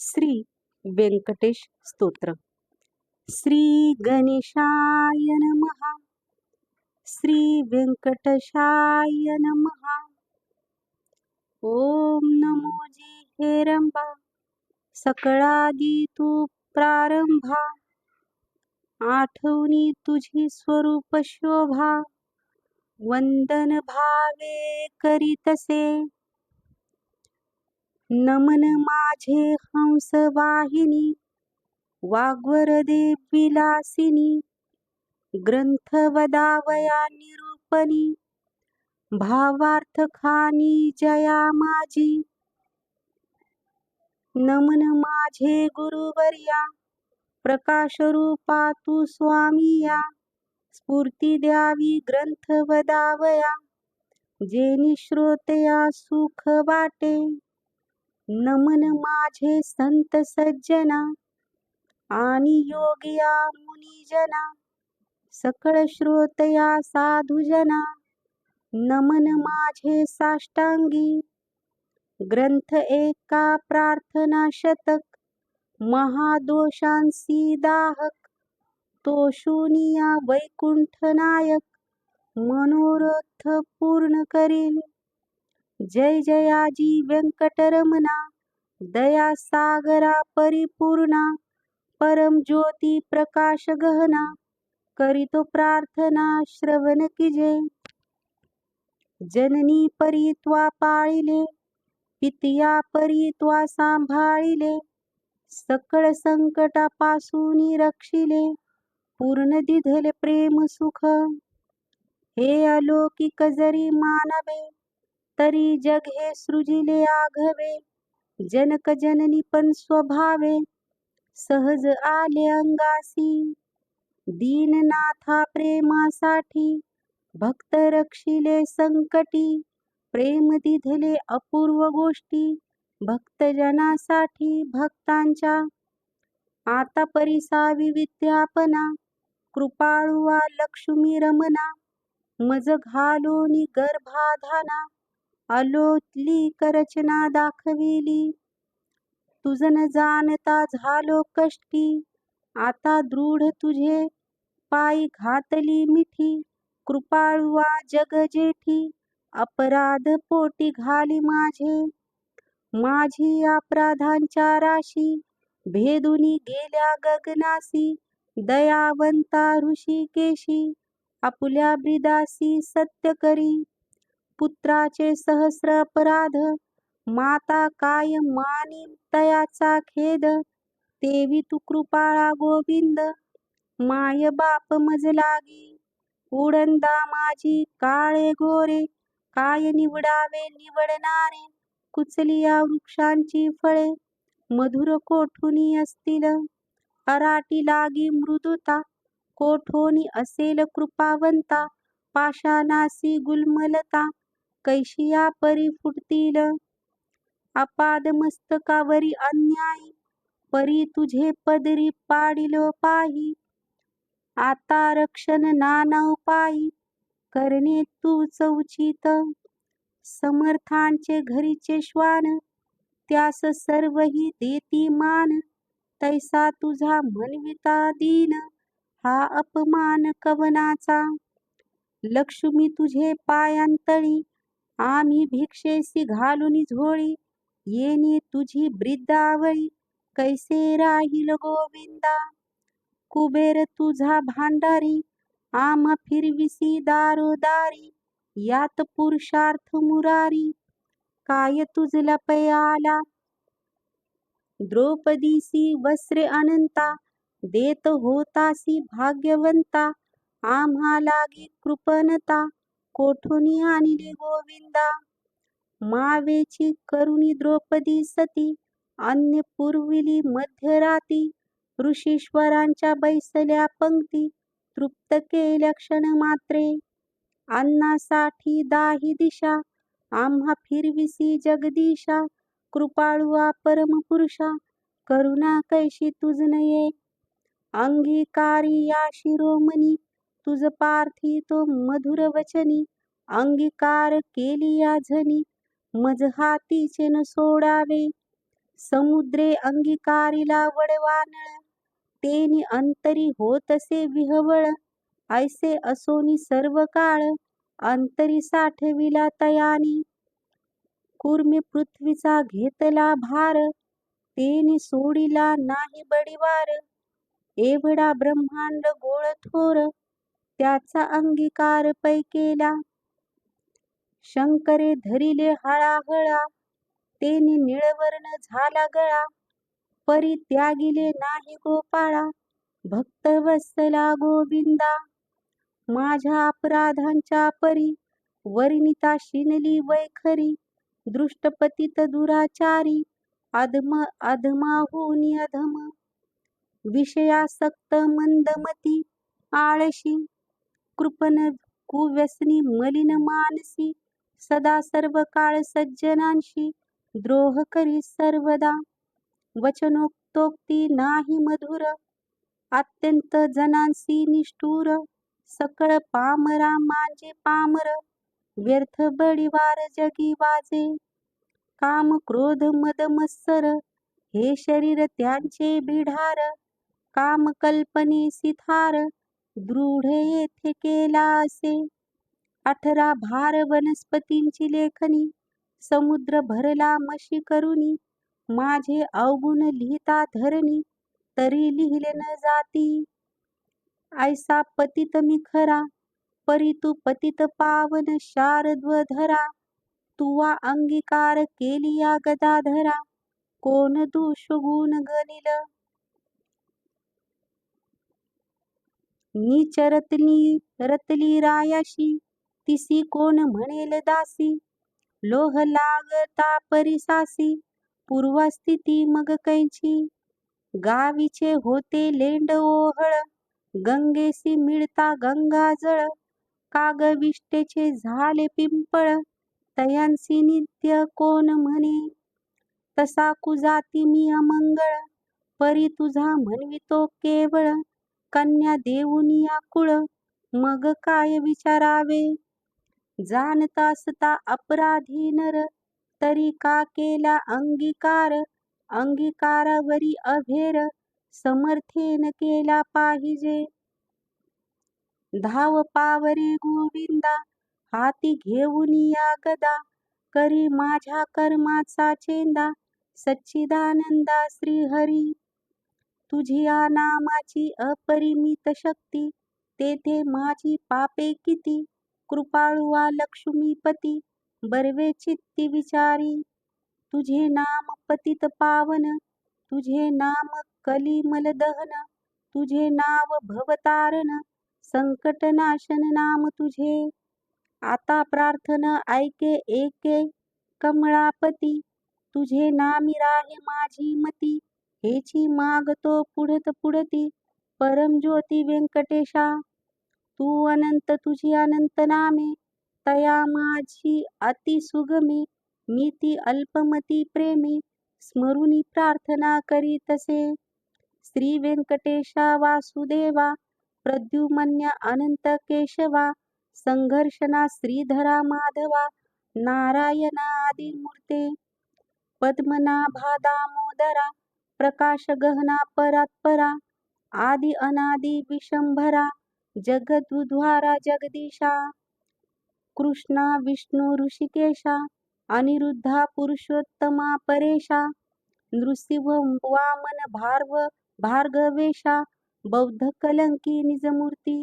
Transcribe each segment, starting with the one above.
श्री व्यंकटेश स्तोत्र. श्री गणेशाय नमः. श्री व्यंकटेशाय नमः. ओम नमो जी हेरंबा सकळादी तू प्रारंभा. आठवणी तुझी स्वरूप शोभा. वंदन भावे करीतसे नमन माझे हंस वाहिनी वाग्वरदे विलासिनी ग्रंथ वदावया निरूपणी भावार्थ खानी जया माझी. नमन माझे गुरुवर्या प्रकाश रूपा तू स्वामी या स्फूर्ती द्यावी ग्रंथ वदावया जेनी श्रोतया सुख वाटे. नमन माझे संत सज्जना आणि योगिया मुनिजना सकळ श्रोतया साधुजना नमन माझे साष्टांगी. ग्रंथ एका प्रार्थना शतक महादोषांसी दाहक तो शूनिया वैकुंठ नायक मनोरथ पूर्ण करील जय जयाजी व्यंकटरमणा दया सागरा परिपूर्णा परम ज्योती प्रकाश गहना करितो प्रार्थना श्रवण किजे. जननी परित्वा पाळिले पितिया परित्वा सांभाळिले सकळ संकटापासून रक्षिले पूर्ण दिधले प्रेम सुख. हे अलौकिक जरी मानवे तरी जग हे सृजिले आघवे जनक जननी पण स्वभावे सहज आले अंगासी. दीननाथा प्रेमासाठी भक्त रक्षिले संकटी प्रेम दिधले अपूर्व गोष्टी भक्तजनासाठी भक्तांच्या. आता परिसावी विद्यापना कृपाळुवा लक्ष्मी रमना मज घालोनी गर्भाधाना अलोतली करचना दाखविली. तुझन जाणता झालो कष्टी. आता दृढ तुझे पायी घातली मिठी. कृपाळुवा जग जेठी. अपराध पोटी घाली माझे. माझी अपराधांच्या राशी. भेदुनी गेल्या गगनासी. दयावंता ऋषिकेशी. आपुल्या ब्रिदासी सत्य करी. पुत्राचे सहस्र अपराध माता काय मानी तयाचा खेद तेवी तू कृपाळा गोविंद माय बाप मज लागी. उडंदा माझी काळे गोरे काय निवडावे निवडणारे कुचलिया वृक्षांची फळे मधुर कोठुनी असतील? अराटी लागी मृदुता कोठोनी असेल कृपावंता पाषाणासी गुलमलता कैशिया परी फुटतील अपाद मस्तकावरी अन्यायी परी तुझे पदरी पाडिलो पाही. आता रक्षण नाना उपायी करणे तूच उचित समर्थांचे घरीचे श्वान त्यास सर्वही देती मान. तैसा तुझा मनविता दीन हा अपमान कवनाचा. लक्ष्मी तुझे पायांतळी आम्ही भिक्षेसी घालून झोळी. येणे तुझी ब्रिद्धावळी. कैसे राहील गोविंदा? कुबेर तुझा भांडारी. आम फिरविसी दारोदारी. यात पुरुषार्थ मुरारी. काय तुझला पयाला? द्रौपदीसी वस्त्रे अनंता. देत होतासी भाग्यवंता. आम्हा लागी कृपणता. कोठून आणले गोविंदा? मावेची करुणी द्रौपदी सती अन्य पूर्विली मध्यराती ऋषीश्वरांच्या बैसल्या पंक्ती तृप्त केल्या क्षण मात्रे. अन्नासाठी दाही दिशा आम्हा फिरविसी जगदीशा कृपाळुआ परमपुरुषा करुणा कैशी तुझ नये. अंगीकारी या शिरोमणी तुझ पार्थी तो मधुर वचनी अंगीकार केली या झनी मज हातीचे न सोडावे समुद्रे अंगीकारिला वडवानळ तेनी अंतरी होतसे विहवळ ऐसे असोनी सर्व काळ अंतरी साठविला तयानी. कुर्मी पृथ्वीचा घेतला भार तेनी सोडिला नाही बडिवार. एवढा ब्रह्मांड गोळ थोर त्याचा अंगीकार पै केला. शंकरे धरिले हळाहळा तेनी निळवर्ण झाला गळा परी त्यागिले नाही गोपाळा भक्त वत्सला गोविंदा. माझ्या अपराधांच्या परी वर्णिता शिनली वैखरी दृष्टपतित दुराचारी अधम अधमाहुनी अधम विषयासक्त मंदमती आळशी कृपण कुव्यसनी मलिन मानसी सदा सर्व काळ सज्जनांशी द्रोह करी सर्वदा. वचनोक्तोक्ती नाही मधुर अत्यंत जनांसी निष्ठुर सकळ पामरा मांजे पामर व्यर्थ बळीवार जगी वाजे. काम क्रोध मद मत्सर हे शरीर त्यांचे बिढार काम कल्पनी सिथार दृढ येथे केला असे. अठरा भार वनस्पतींची लेखनी समुद्र भरला मशी करुनी माझे अवगुण लिहिता धरणी तरी लिहिले न जाती. ऐसा पतित मी खरा परी तू पतित पावन शारद्व धरा तुवा अंगीकार केलिया गदाधरा. कोण दोष गुण गनिल नीच रतली रतली रायाशी तिसी कोण म्हणेल दासी? लोह लागता परिसासी पूर्वस्थिती मग कैची? गावीचे होते लेंड ओहळ गंगेसी मिळता गंगाजळ कागविष्टेचे झाले पिंपळ तयांसी नित्य कोण म्हणे? तसा कुजाती मी अमंगळ परी तुझा म्हणवितो केवळ कन्या देऊनी कुळ मग काय विचारावे? जाणता असता अपराधी नर तरी का केला अंगीकार? अंगीकारावरी अभेर समर्थेन केला पाहिजे. धाव पावरे गोविंदा हाती घेऊन या गदा करी माझ्या कर्माचा चेंदा सच्चिदानंदा श्रीहरी. तुझिया नामाची अपरिमित शक्ती तेथे माझी पापे किती? कृपाळुवा लक्ष्मीपती बर्वे चित्ती विचारी. तुझे नाम पतित पावन तुझे नाम कलिमल दहन तुझे नाव भवतारण संकटनाशन नाम तुझे. आता प्रार्थना ऐके एके कमळापती तुझे नामी राहे माझी मती. हेची मागतो पुढत पुढती परमज्योती व्यंकटेशा. तू अनंत तुझी अनंत नामे तया माझी अति सुगमे मी ती अल्पमती प्रेमे स्मरुनी प्रार्थना करीतसे. श्री व्यंकटेशा वासुदेवा प्रद्युमन्य अनंत केशवा संघर्षणा श्रीधरा माधवा नारायणा आदि मूर्ते पद्मनाभा दामोदरा प्रकाश गहना परात्परा आदि अनादि विशंभरा जगद्उद्वारा जगदीशा कृष्णा विष्णू ऋषिकेशा अनिरुद्धा पुरुषोत्तमा परेशा नृसिंह वामन भार्व भार्गवेशा बौद्ध कलंकी निजमूर्ती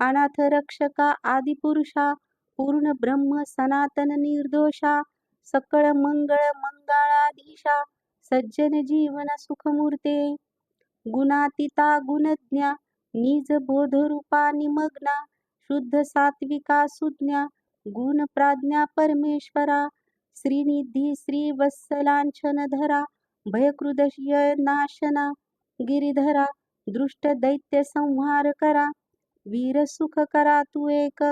अनाथ रक्षका आदिपुरुषा पूर्ण ब्रह्म सनातन निर्दोषा सकळ मंगळ मंगळाधीशा सज्जन जीवन सुखमूर्ते गुणातीता गुणज्ञा निज बोधरूपा निमग्ना शुद्ध सात्विका सुज्ञा गुण प्राज्ञा परमेश्वरा श्रीनिधी श्री वत्सलांछनधरा भयकृदय नाशना गिरिधरा दृष्ट दैत्य संहार करा वीर सुख करा तू एक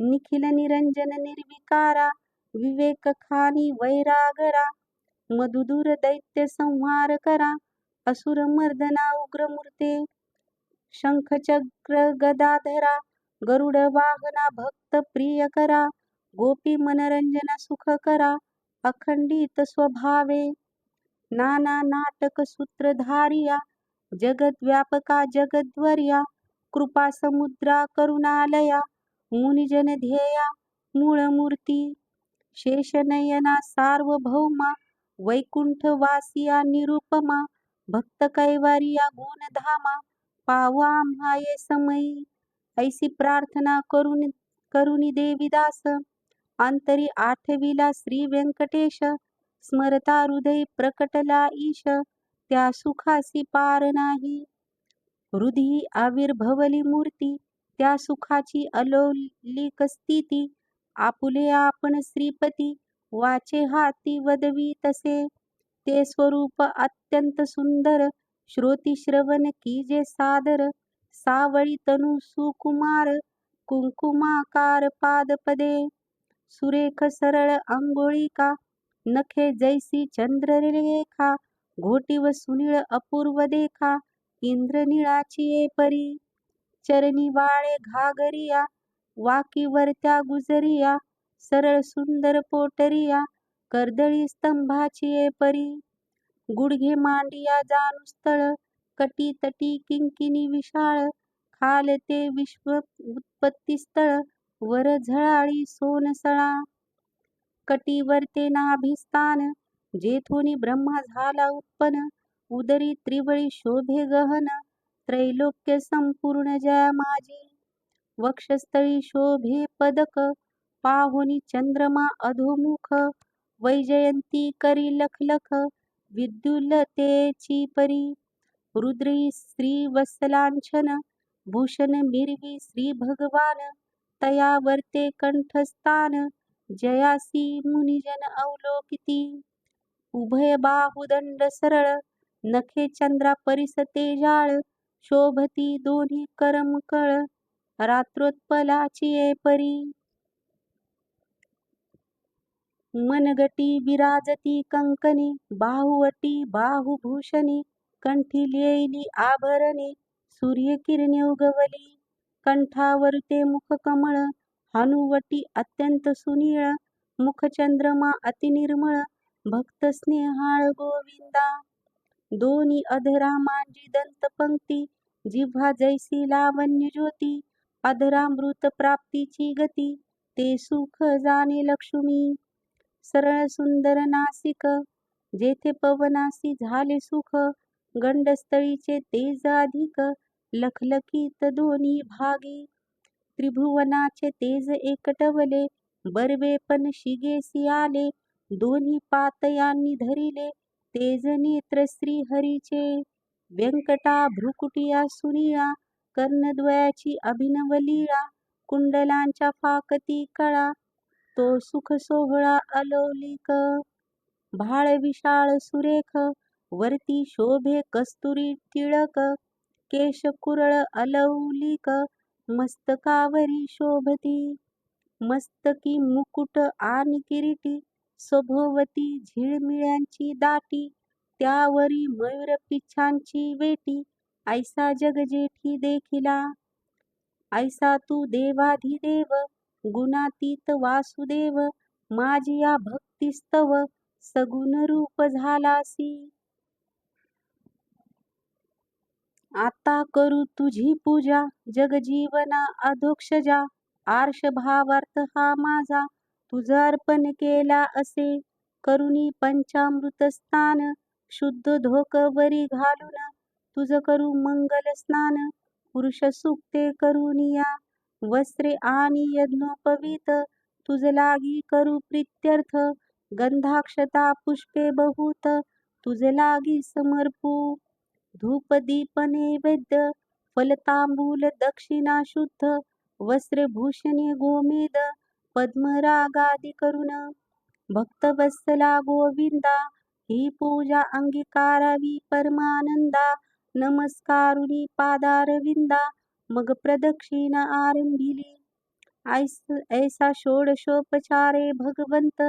निखिल निरंजन निर्विकारा विवेक खानी वैरागरा मधुदूर दैत्य संहार करा. असुर मर्दना उग्रमूर्ते. शंखचक्र गदाधरा गरुड वाहना भक्त प्रिय करा. गोपी मनोरंजन सुख करा. अखंडित स्वभावे. नाना नाटक सूत्रधारिया. जगद्व्यापका जगद्वर्या. कृपा समुद्रा करुणालया. मुनिजन ध्येया मूळमूर्ती शेषनयना सार्वभौमा. वैकुंठवासिया निरुपमा भक्त कैवारिया गुणधामा पावा आम्हा ये समयी. ऐसी प्रार्थना करून करुणी देवीदास अंतरी आठविला श्री व्यंकटेश स्मरता हृदय प्रकटला ईश त्या सुखासी पार नाही. हृदयी आविर्भवली मूर्ती त्या सुखाची अलौलिक स्थिती आपुले आपण श्रीपती वाचे हाती वदवी तसे. ते स्वरूप अत्यंत सुंदर. श्रोती श्रवण की जे सादर. सावळी तनु सुकुमार. कुंकुमाकार पादपदे. सुरेख सरळ अंगोळिका नखे जैसी चंद्ररेखा घोटी व सुनीळ अपूर्व देखा. इंद्रनिळाची ये परी. चरणी वाळे घागरिया. वाकीवरत्या गुजरिया. सरळ सुंदर पोटरिया कर्दळी स्तंभाची परी. गुडघे मांडिया जानुस्थळ कटी तटी किंकिनी विशाळ. खाल ते विश्व उत्पत्ती स्थळ वर झळाळी सोनसळा कटीवर ते नाभिस्थान जेथुनी ब्रह्मा झाला उत्पन्न उदरी त्रिवळी शोभे गहन त्रैलोक्य संपूर्ण जया माझी. वक्षस्थळी शोभे पदक पाहुनी चंद्रमा अधोमुख वैजयंती करी लखलख विद्युलतेची परी रुद्री श्री वत्सलांछन भूषण मिरवी श्री भगवान तया वर्ते कंठस्थान जयासी मुनिजन अवलोकिती उभय बाहुदंड सरळ नखे चंद्रा परिस तेजाळ शोभती दोन्ही करमकळ रात्रोत्पलाची परी. मनगटी विराजती कंकणी बाहुवटी बाहुभूषणी कंठी लिहिली आभरणे सूर्यकिरणे उगवली कंठावर ते मुखकमळ हनुवटी अत्यंत सुनीळ मुखचंद्रमा अतिनिर्मळ भक्त स्नेहाळ गोविंदा. दोन्ही अधरा मांजी दंतपंक्ती जिव्हा जैसी लावण्य ज्योती अधरामृत प्राप्तीची गती ते सुख जाणे लक्ष्मी. सरळ सुंदर नासिक जेथे पवनासी झाले सुख गंडस्थळीचे तेज अधिक लखलखीत दोन्ही भागी. त्रिभुवनाचे तेज एकटवले बर्वे पण शिगेसी आले दोन्ही पातयांनी धरिले तेज नेत्र श्रीहरीचे. व्यंकटा भ्रुकुटिया सुनिळा कर्णद्वयाची अभिनवलीळा कुंडलांच्या फाकती कळा तो सुख सोहळा अलौलिक. भाळ विशाळ सुरेख वरती शोभे कस्तुरी टिळक. केश कुरळ अलौलिक मस्तकावरी शोभती. मस्तकी मुकुट आणि किरीटी सभोवती झिळमिळ्यांची दाटी. त्यावरी मयूर पिच्छांची वेटी. ऐसा जगजेठी देखिला. ऐसा तू देवाधिदेव गुणातीत वासुदेव माझी या भक्तिस्तव सगुण रूप झालासी. आता करू तुझी पूजा जगजीवना अधोक्षजा आर्ष भावार्थ हा माझा तुझा अर्पण केला असे. करुणी पंचामृत स्नान शुद्ध धोक वरी घालून तुझ करू मंगल स्नान पुरुष सुक्ते करुनिया वस्त्रे आणि यज्ञोपवीत तुझ लागी करू प्रित्यर्थ गंधाक्षता पुष्पे बहुत. तुझ लागी समर्पू धूप दीप नैवेद्य फलतांबूल दक्षिणा शुद्ध. वस्त्रभूषणे गोमेद पद्मरागादी करुण. भक्तवत्सला गोविंदा ही पूजा अंगीकारावी परमानंदा. नमस्कारुनी पादारविंदा मग प्रदक्षिणा आरंभिली. ऐस ऐसा षोडशोपचारे भगवंत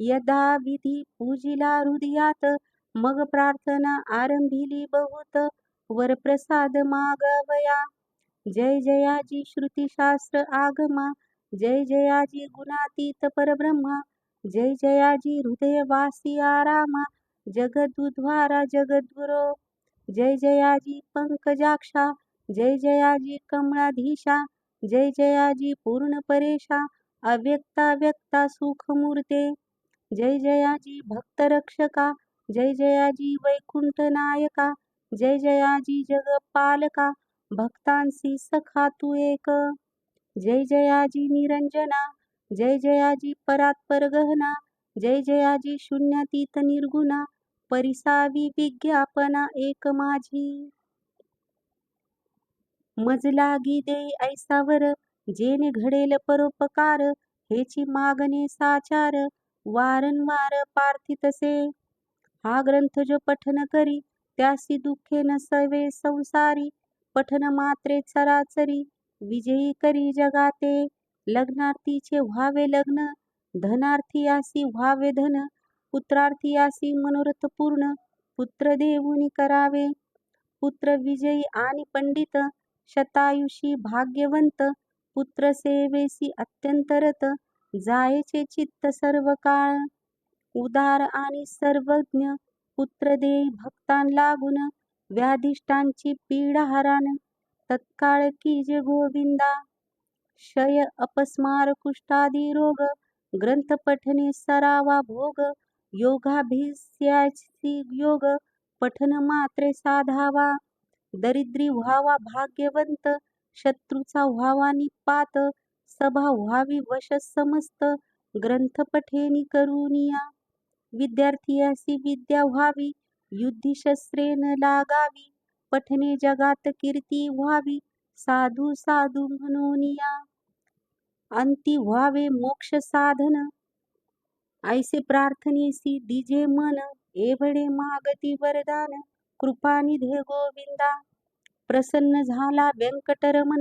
यदा विधी पूजिला हृदयात मग प्रार्थना आरंभिली बहुत वरप्रसाद मागवया. जय जयाजी श्रुतिशास्त्र आगमा जय जयाजी गुणातीत परब्रह्मा जय जयाजी हृदयवासी आरामा जगदुद्वारा जगद्गुरो. जय जयाजी पंकजाक्षा जय जयाजी कमळाधीशा जय जयाजी पूर्ण परेशा अव्यक्ता व्यक्ता सुखमूर्ते जय जयाजी भक्तरक्षका जय जयाजी वैकुंठ नायका जय जयाजी जगपालका भक्तांसी सखा तू एक. जय जयाजी निरंजना जय जयाजी परात्पर गहना जय जयाजी शून्यातीत निर्गुणा परिसावी विज्ञापना एक माझी. मज लागी दे ऐसावर जेने घडेल परोपकार हेची मागणे साचार वारंवार पार्थितसे हा ग्रंथ जो पठन करी त्यासी दुःखे न सवे संसारी पठन मात्रे चराचरी विजयी करी जगाते. लग्नार्थीचे व्हावे लग्न धनार्थी आसी व्हावे धन पुत्रार्थीयासी मनोरथ पूर्ण पुत्र देऊनी करावे. पुत्र विजयी आणि पंडित शतायुषी भाग्यवंत पुत्र सेवेसी अत्यंत रत जायचे चित्त सर्व काळ उदार आणि सर्वज्ञ पुत्र दे भक्तान लागून व्याधिष्ठांची पीडा हरान. तत्काळ की जे गोविंदा? क्षय अपस्मार कुष्ठादी रोग ग्रंथ पठने सरावा भोग योगाभिस्याची योग पठन मात्रे साधावा. दरिद्री व्हावा भाग्यवंत शत्रूचा व्हावा निपात सभा व्हावी वश समस्त ग्रंथ पठेनी करुनिया विद्यार्थीयासी विद्या व्हावी युद्धी शस्त्रे न लागावी पठने जगात कीर्ती व्हावी साधू साधू म्हणूनिया अंती व्हावे मोक्ष साधन. ऐसे प्रार्थनेसी दिजे मन एवढे मागती वरदान. कृपानिधे गोविंदा. प्रसन्न झाला व्यंकटरमण.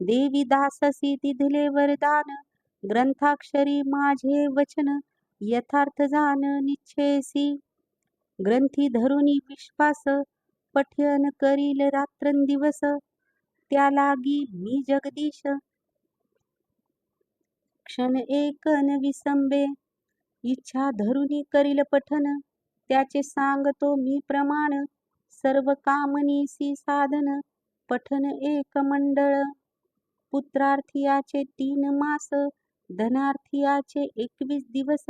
देवी दाससी दिधले वरदान. ग्रंथाक्षरी माझे वचन. यथार्थ जाण निच्छेसी ग्रंथी धरुनी विश्वास. पठ्यन करील रात्रंदिवस त्या लागी मी जगदीश. क्षण एकन विसंबे. इच्छा धरुनी करील पठन. त्याचे सांगतो मी प्रमाण. सर्व कामनीसी साधन पठन एक मंडळ. पुत्रार्थियाचे तीन मास धनार्थियाचे एकवीस दिवस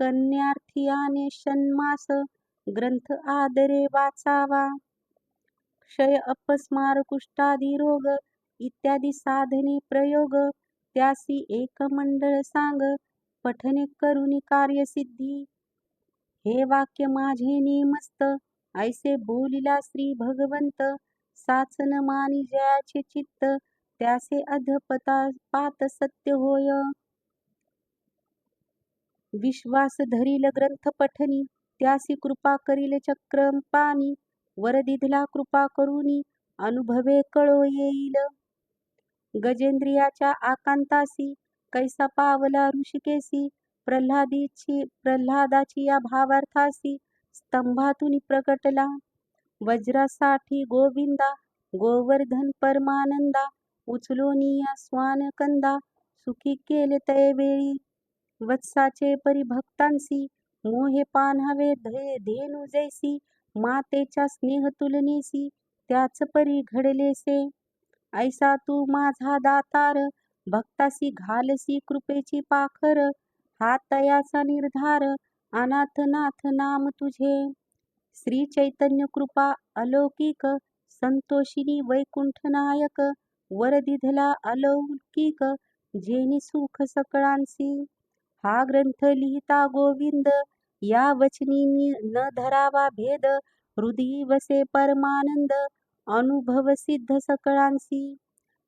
कन्यार्थीयाने षण्मास ग्रंथ आदरे वाचावा. क्षय अपस्मार कुष्ठादी रोग इत्यादी साधने प्रयोग त्यासी एक मंडळ सांग पठने करुणी कार्यसिद्धी. हे वाक्य माझे नेमस्त ऐसे बोलिला श्री भगवंत. साचन मानी जयाचे चित्त त्यासे अधपता पात सत्य होय. विश्वास धरील ग्रंथ पठनी त्यासी कृपा करील चक्रम पाणी वरदिधला कृपा करूनी अनुभवे कळो येईल. गजेंद्रियाच्या आकांतासी कैसा पावला ऋषिकेसी प्रल्हादीची प्रल्हादाची या भावार्थासी स्तंभातून प्रकटला. वज्रासाठी गोविंदा गोवर्धन परमानंदा उचलोनिया स्वानकंदा सुखी केले तय वेळी वत्साचे परिभक्तांसी मोहे पान्हावे धे धेनु जैसी मातेच्या स्नेह तुलनेसी त्याच परी घडलेसे. ऐसा तू माझा दातार भक्तासी घालसी कृपेची पाखर हा तयाचा निर्धार अनाथनाथ नाम तुझे. श्री चैतन्य कृपा अलौकिक संतोषिनी वैकुंठ नायक वरदिधला अलौकिक जेनी सुख सकळांसी. हा ग्रंथ लिहिता गोविंद या वचनी न धरावा भेद हृदयी वसे परमानंद अनुभव सिद्ध सकळांसी.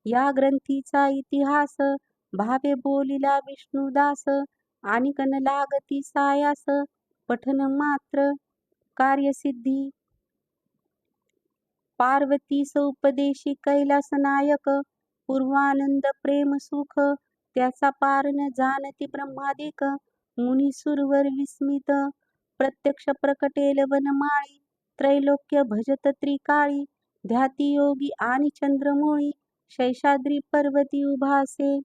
या ग्रंथीचा इतिहास भावे बोलिला विष्णुदास आणि कन लागती सायास पठन मात्र कार्यसिद्धी. पार्वती सौपदेशी कैलास नायक पूर्वानंद प्रेम सुख त्याचा पारण जानती जाणती ब्रह्मादिक मुनी सुरवर विस्मित प्रत्यक्ष प्रकटेल वनमाळी त्रैलोक्य भजत त्रिकाळी ध्याती योगी आणि चंद्रमोळी शैशाद्री पर्वती उभासे.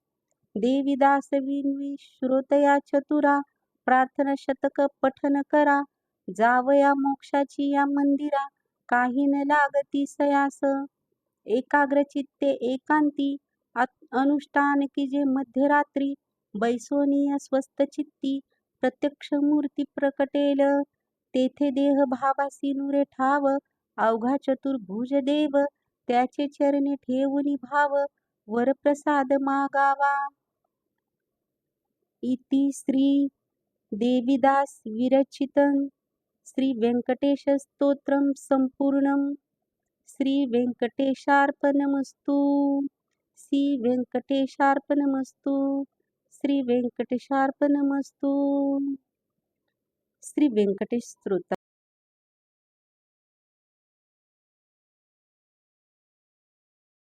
देवीदास विनवी श्रोतया चतुरा प्रार्थना शतक पठन करा. जावया मोक्षाची या मंदिरा काही न लागती सयास. एकाग्र चित्ते एकांती अनुष्ठान की जे मध्यरात्री बैसोनीय स्वस्त चित्ती प्रत्यक्ष मूर्ती प्रकटेल. तेथे देह भावासी नुरे ठाव अवघा चतुर्भुज देव त्याचे चरणे ठेवूनी भाव वरप्रसाद मागावा. इति श्री देविदास विरचितं श्री व्यंकटेश स्तोत्रम संपूर्णम श्री व्यंकटेशार्पणमस्तु श्री व्यंकटेशार्पणमस्तु